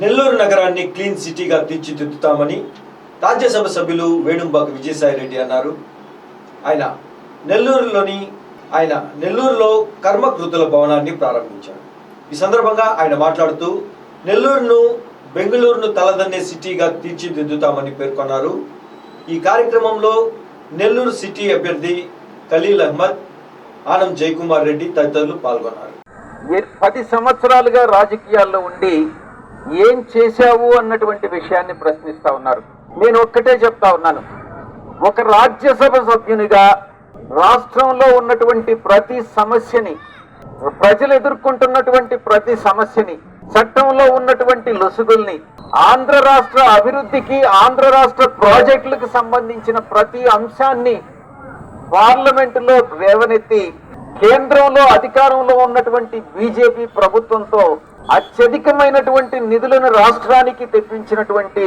నెల్లూరు నగరాన్ని క్లీన్ సిటీగా తీర్చిదిద్దుతామని రాజ్యసభ సభ్యులు వేణుంబాక విజయసాయి రెడ్డి అన్నారు. ఆయన నెల్లూరులోని ఆయన నెల్లూరులో కర్మకృతుల భవనాన్ని ప్రారంభించారు. ఈ సందర్భంగా ఆయన మాట్లాడుతూ నెల్లూరును బెంగళూరును తలదన్నే సిటీగా తీర్చిదిద్దుతామని పేర్కొన్నారు. ఈ కార్యక్రమంలో నెల్లూరు సిటీ అభ్యర్థి ఖలీల్ అహ్మద్ ఆనం జయకుమార్ రెడ్డి తదితరులు పాల్గొన్నారు. పది సంవత్సరాలుగా రాజకీయాల్లో ఉండి ఏం చేశావు అన్నటువంటి విషయాన్ని ప్రశ్నిస్తా ఉన్నారు. నేను ఒక్కటే చెప్తా ఉన్నాను. ఒక రాజ్యసభ సభ్యునిగా రాష్ట్రంలో ఉన్నటువంటి ప్రతి సమస్యని ప్రజలు ఎదుర్కొంటున్నటువంటి ప్రతి సమస్యని చట్టంలో ఉన్నటువంటి లొసుగుల్ని ఆంధ్ర రాష్ట్ర అభివృద్ధికి ఆంధ్ర రాష్ట్ర ప్రాజెక్టులకు సంబంధించిన ప్రతి అంశాన్ని పార్లమెంటులో రేవనెత్తి కేంద్రంలో అధికారంలో ఉన్నటువంటి బీజేపీ ప్రభుత్వంతో అత్యధికమైనటువంటి నిధులను రాష్ట్రానికి తెప్పించినటువంటి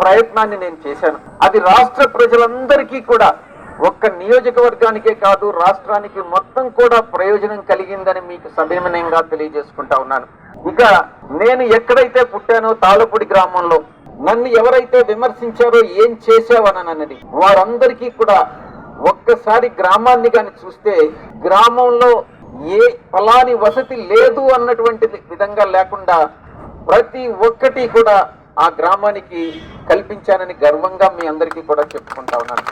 ప్రయత్నాన్ని నేను చేశాను. అది రాష్ట్ర ప్రజలందరికీ కూడా ఒక్క నియోజకవర్గానికే కాదు రాష్ట్రానికి మొత్తం కూడా ప్రయోజనం కలిగిందని మీకు సవినయంగా తెలియజేసుకుంటా ఉన్నాను. ఇక నేను ఎక్కడైతే పుట్టానో తాళపూడి గ్రామంలో నన్ను ఎవరైతే విమర్శించారో ఏం చేసావనన్నది వారందరికీ కూడా ఒక్కసారి గ్రామాన్ని కానీ చూస్తే గ్రామంలో ఏ ఫలాని వసతి లేదు అన్నటువంటి విధంగా లేకుండా ప్రతి ఒక్కటి కూడా ఆ గ్రామానికి కల్పించానని గర్వంగా మీ అందరికీ కూడా చెప్పుకుంటా ఉన్నాను.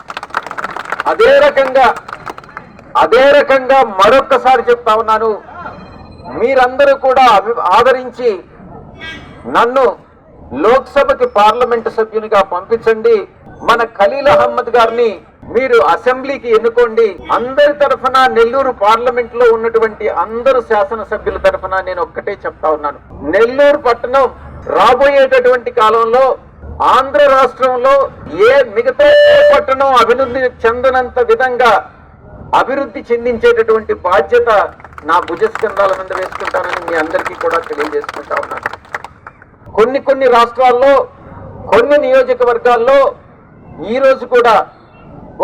అదే రకంగా అదే రకంగా మరొక్కసారి చెప్తా ఉన్నాను. మీరందరూ కూడా ఆదరించి నన్ను లోక్సభకి పార్లమెంట్ సభ్యునిగా పంపించండి. మన ఖలీల్ అహ్మద్ గారిని మీరు అసెంబ్లీకి ఎన్నుకోండి. అందరి తరఫున నెల్లూరు పార్లమెంట్లో ఉన్నటువంటి అందరు శాసనసభ్యుల తరఫున నేను ఒక్కటే చెప్తా ఉన్నాను. నెల్లూరు పట్టణం రాబోయేటటువంటి కాలంలో ఆంధ్ర రాష్ట్రంలో ఏ మిగతా పట్టణం అభివృద్ధి చెందనంత విధంగా అభివృద్ధి చెందించేటటువంటి బాధ్యత నా భుజస్కంధాల మీద వేసుకుంటానని మీ అందరికీ కూడా తెలియజేసుకుంటా ఉన్నాను. కొన్ని కొన్ని రాష్ట్రాల్లో కొన్ని నియోజకవర్గాల్లో ఈరోజు కూడా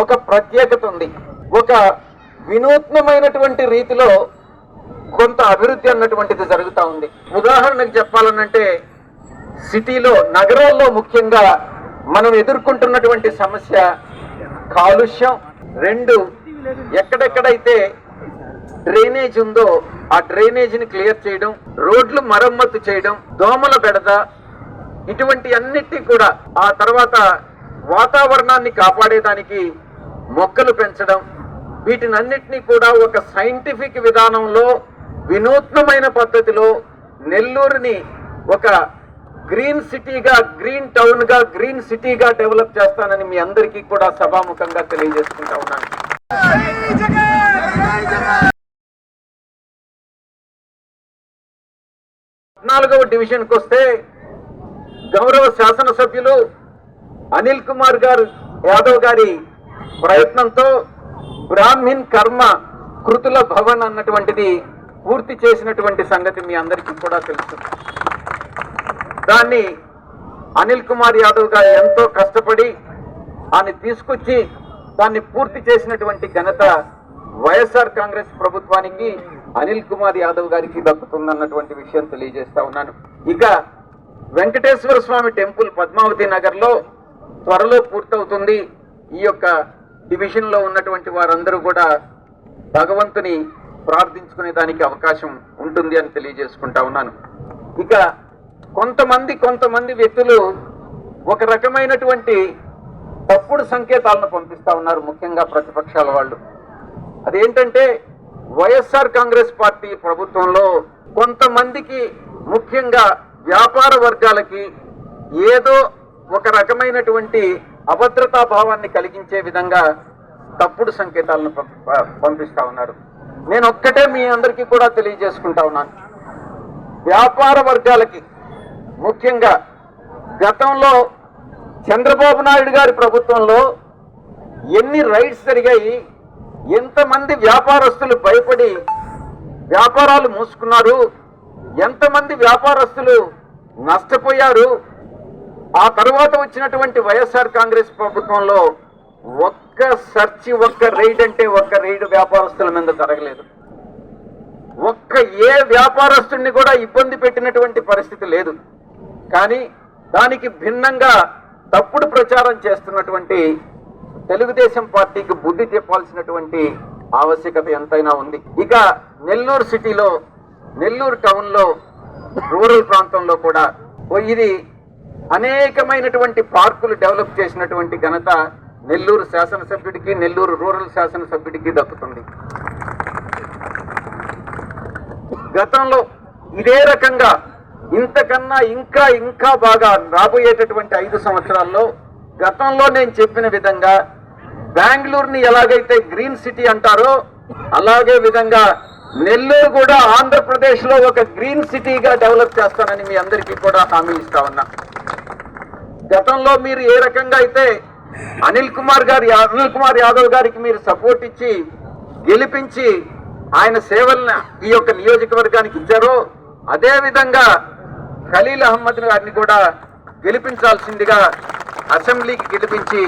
ఒక ప్రత్యేకత ఉంది. ఒక వినూత్నమైనటువంటి రీతిలో కొంత అభివృద్ధి అన్నటువంటిది జరుగుతూ ఉంది. ఉదాహరణకు చెప్పాలనంటే సిటీలో నగరాల్లో ముఖ్యంగా మనం ఎదుర్కొంటున్నటువంటి సమస్య కాలుష్యం రెండు ఎక్కడెక్కడైతే డ్రైనేజ్ ఉందో ఆ డ్రైనేజీని క్లియర్ చేయడం రోడ్లు మరమ్మతు చేయడం దోమల బెడద ఇటువంటి అన్నిటి కూడా ఆ తర్వాత వాతావరణాన్ని కాపాడేదానికి మొక్కలు పెంచడం వీటినన్నిటినీ కూడా ఒక సైంటిఫిక్ విధానంలో వినూత్నమైన పద్ధతిలో నెల్లూరుని ఒక గ్రీన్ సిటీగా గ్రీన్ టౌన్గా గ్రీన్ సిటీగా డెవలప్ చేస్తానని మీ అందరికీ కూడా సభాముఖంగా తెలియజేసుకుంటా ఉన్నాను. పద్నాలుగవ డివిజన్కి వస్తే గౌరవ శాసనసభ్యులు అనిల్ కుమార్ గారు యాదవ్ గారి ప్రయత్నంతో బ్రాహ్మిన్ కర్మ కృతుల భవన్ అన్నటువంటిది పూర్తి చేసినటువంటి సంగతి మీ అందరికీ కూడా తెలుసు. దాన్ని అనిల్ కుమార్ యాదవ్ గారు ఎంతో కష్టపడి దాన్ని తీసుకొచ్చి దాన్ని పూర్తి చేసినటువంటి ఘనత వైఎస్ఆర్ కాంగ్రెస్ ప్రభుత్వానికి అనిల్ కుమార్ యాదవ్ గారికి దక్కుతుందన్నటువంటి విషయం తెలియజేస్తా ఉన్నాను. ఇక వెంకటేశ్వర స్వామి టెంపుల్ పద్మావతి నగర్లో త్వరలో పూర్తవుతుంది. ఈ యొక్క డివిజన్లో ఉన్నటువంటి వారందరూ కూడా భగవంతుని ప్రార్థించుకునే దానికి అవకాశం ఉంటుంది అని తెలియజేసుకుంటా ఉన్నాను. ఇక కొంతమంది కొంతమంది వ్యక్తులు ఒక రకమైనటువంటి తప్పుడు సంకేతాలను పంపిస్తా ఉన్నారు ముఖ్యంగా ప్రతిపక్షాల వాళ్ళు. అదేంటంటే వైఎస్ఆర్ కాంగ్రెస్ పార్టీ ప్రభుత్వంలో కొంతమందికి ముఖ్యంగా వ్యాపార వర్గాలకి ఏదో ఒక రకమైనటువంటి అభద్రతా భావాన్ని కలిగించే విధంగా తప్పుడు సంకేతాలను ప- పంపిస్తా ఉన్నారు. నేను ఒక్కటే మీ అందరికీ కూడా తెలియజేసుకుంటా ఉన్నాను. వ్యాపార వర్గాలకి ముఖ్యంగా గతంలో చంద్రబాబు నాయుడు గారి ప్రభుత్వంలో ఎన్ని రైడ్స్ జరిగాయి ఎంతమంది వ్యాపారస్తులు భయపడి వ్యాపారాలు మూసుకున్నారు ఎంతమంది వ్యాపారస్తులు నష్టపోయారు ఆ తర్వాత వచ్చినటువంటి వైఎస్ఆర్ కాంగ్రెస్ ప్రభుత్వంలో ఒక్క సర్చి ఒక్క రైడ్ అంటే ఒక్క రైడ్ వ్యాపారస్తుల మీద జరగలేదు. ఒక్క ఏ వ్యాపారస్తుడిని కూడా ఇబ్బంది పెట్టినటువంటి పరిస్థితి లేదు. కానీ దానికి భిన్నంగా తప్పుడు ప్రచారం చేస్తున్నటువంటి తెలుగుదేశం పార్టీకి బుద్ధి చెప్పాల్సినటువంటి ఆవశ్యకత ఎంతైనా ఉంది. ఇక నెల్లూరు సిటీలో నెల్లూరు టౌన్లో రూరల్ ప్రాంతంలో కూడా ఇది అనేకమైనటువంటి పార్కులు డెవలప్ చేసినటువంటి ఘనత నెల్లూరు శాసనసభ్యుడికి నెల్లూరు రూరల్ శాసనసభ్యుడికి దక్కుతుంది. గతంలో ఇదే రకంగా ఇంతకన్నా ఇంకా ఇంకా బాగా రాబోయేటటువంటి ఐదు సంవత్సరాల్లో గతంలో నేను చెప్పిన విధంగా బెంగళూరుని ఎలాగైతే గ్రీన్ సిటీ అంటారో అలాగే విధంగా నెల్లూరు కూడా ఆంధ్రప్రదేశ్లో ఒక గ్రీన్ సిటీగా డెవలప్ చేస్తానని మీ అందరికీ కూడా హామీ ఇస్తా ఉన్నా. గతంలో మీరు ఏ రకంగా అయితే అనిల్ కుమార్ గారి అనిల్ కుమార్ యాదవ్ గారికి మీరు సపోర్ట్ ఇచ్చి గెలిపించి ఆయన సేవలను ఈ యొక్క నియోజకవర్గానికి ఇచ్చారో అదేవిధంగా ఖలీల్ అహ్మద్ గారిని కూడా గెలిపించాల్సిందిగా అసెంబ్లీకి గెలిపించి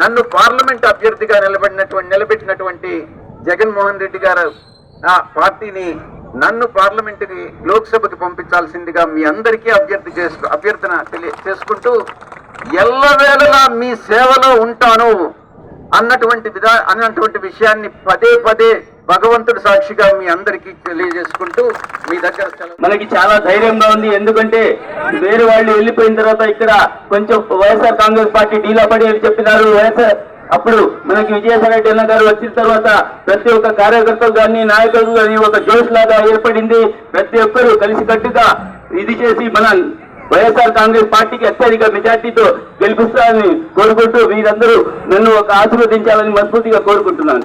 నన్ను పార్లమెంట్ అభ్యర్థిగా నిలబడినటువంటి నిలబెట్టినటువంటి జగన్మోహన్ రెడ్డి గారు ఆ పార్టీని నన్ను పార్లమెంటుకి లోక్సభకి పంపించాల్సిందిగా మీ అందరికీ అభ్యర్థి చేసుకు అభ్యర్థన తెలియ చేసుకుంటూ ఎల్లవేళలా మీ సేవలో ఉంటాను అన్నటువంటి విధా అన్నటువంటి విషయాన్ని పదే పదే భగవంతుడు సాక్షిగా మీ అందరికీ తెలియజేసుకుంటూ మీ దగ్గర మనకి చాలా ధైర్యంగా ఉంది. ఎందుకంటే వేరే వాళ్ళు వెళ్ళిపోయిన తర్వాత ఇక్కడ కొంచెం వైఎస్ఆర్ కాంగ్రెస్ పార్టీ డీలా పడి అని చెప్పినారు. వైఎస్ఆర్ అప్పుడు మనకి విజయసాయి రెడ్డి అన్న గారు వచ్చిన తర్వాత ప్రతి ఒక్క కార్యకర్తలు కానీ నాయకులు కానీ ఒక జోష్ లాగా ఏర్పడింది. ప్రతి ఒక్కరు కలిసికట్టుగా ఇది చేసి మన వైఎస్ఆర్ కాంగ్రెస్ పార్టీకి అత్యధిక మెజార్టీతో గెలిపిస్తారని కోరుకుంటూ మీరందరూ నన్ను ఒక ఆశీర్వదించాలని మనస్ఫూర్తిగా కోరుకుంటున్నాను.